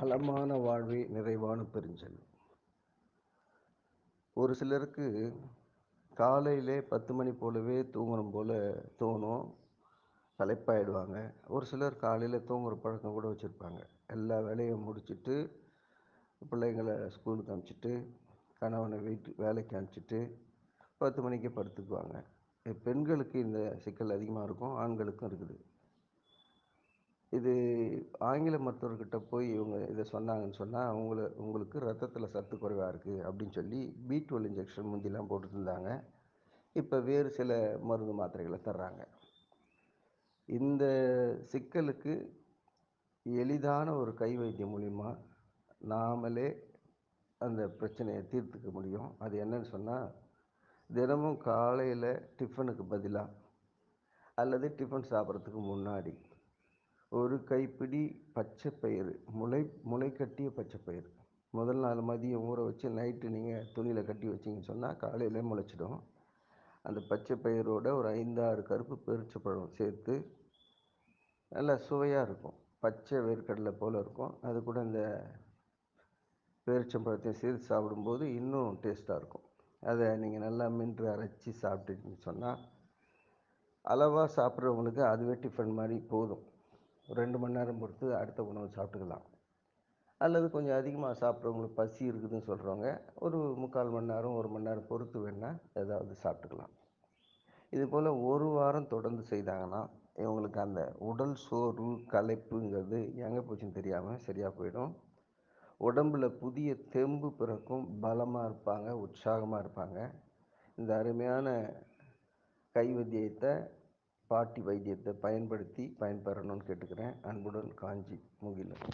நலமான வாழ்வே நிறைவான பெருஞ்செல்வம் ஒரு சிலருக்கு காலையிலே பத்து மணி போலவே தூங்கணும் போல தோணும் தலைப்பாயிடுவாங்க. ஒரு சிலர் காலையில் தூங்குற பழக்கம் கூட வச்சுருப்பாங்க. எல்லா வேலையும் முடிச்சுட்டு பிள்ளைங்களை ஸ்கூலுக்கு அனுப்பிச்சிட்டு கணவனை வீட்டு வேலைக்கு அனுப்பிச்சிட்டு பத்து மணிக்கு படுத்துக்குவாங்க. பெண்களுக்கு இந்த சிக்கல் அதிகமாக இருக்கும் ஆண்களுக்கும் இருக்குது. இது ஆங்கில மருத்துவர்கிட்ட போய் இவங்க இதை சொன்னாங்கன்னு சொன்னால் அவங்கள உங்களுக்கு ரத்தத்தில் சத்து குறைவாக இருக்குது அப்படின்னு சொல்லி பி டுவெல் இன்ஜெக்ஷன் முந்திலாம் போட்டுருந்தாங்க. இப்போ வேறு சில மருந்து மாத்திரைகளை தர்றாங்க. இந்த சிக்கலுக்கு எளிதான ஒரு கை வைத்தியம் மூலிமா நாமளே அந்த பிரச்சனையை தீர்த்துக்க முடியும். அது என்னன்னு சொன்னால் தினமும் காலையில் டிஃபனுக்கு பதிலாக அல்லது டிஃபன் சாப்பிட்றதுக்கு முன்னாடி ஒரு கைப்பிடி பச்சை பயிறு முளை முளை கட்டிய பச்சை பயிறு முதல் நாள் மதியம் ஊற வச்சு நைட்டு நீங்கள் துணியில் கட்டி வச்சிங்கன்னு சொன்னால் காலையில் முளைச்சிடும். அந்த பச்சை பயிரோட ஒரு ஐந்தாறு கருப்பு பெருச்சப்பழம் சேர்த்து நல்லா சுவையாக இருக்கும். பச்சை வேர்க்கடலை போல் இருக்கும். அது கூட இந்த பேரிச்சம்பழத்தையும் சேர்த்து சாப்பிடும்போது இன்னும் டேஸ்ட்டாக இருக்கும். அதை நீங்கள் நல்லா மின்று அரைச்சி சாப்பிட்டீங்கன்னு சொன்னால் அளவாக சாப்பிட்றவங்களுக்கு அதுவே டிஃபன் மாதிரி போதும். ரெண்டு மணி நேரம் பொறுத்து அடுத்த உணவு சாப்பிட்டுக்கலாம். அல்லது கொஞ்சம் அதிகமாக சாப்பிட்றவங்களுக்கு பசி இருக்குதுன்னு சொல்கிறவங்க ஒரு முக்கால் மணி நேரம் ஒரு மணி நேரம் பொறுத்து வேணால் ஏதாவது சாப்பிட்டுக்கலாம். இது போல் ஒரு வாரம் தொடர்ந்து செய்தாங்கன்னா இவங்களுக்கு அந்த உடல் சோர்வு களைப்புங்கிறது எங்கே போச்சுன்னு தெரியாமல் சரியாக போயிடும். உடம்பில் புதிய தெம்பு பிறக்கும் பலமாக இருப்பாங்க உற்சாகமாக இருப்பாங்க. இந்த அருமையான கைவத்தியத்தை பாட்டி வைத்தியத்தை பயன்படுத்தி பயன்பெறணும்னு கேட்டுக்கிறேன். அன்புடன் காஞ்சி முகிலன்.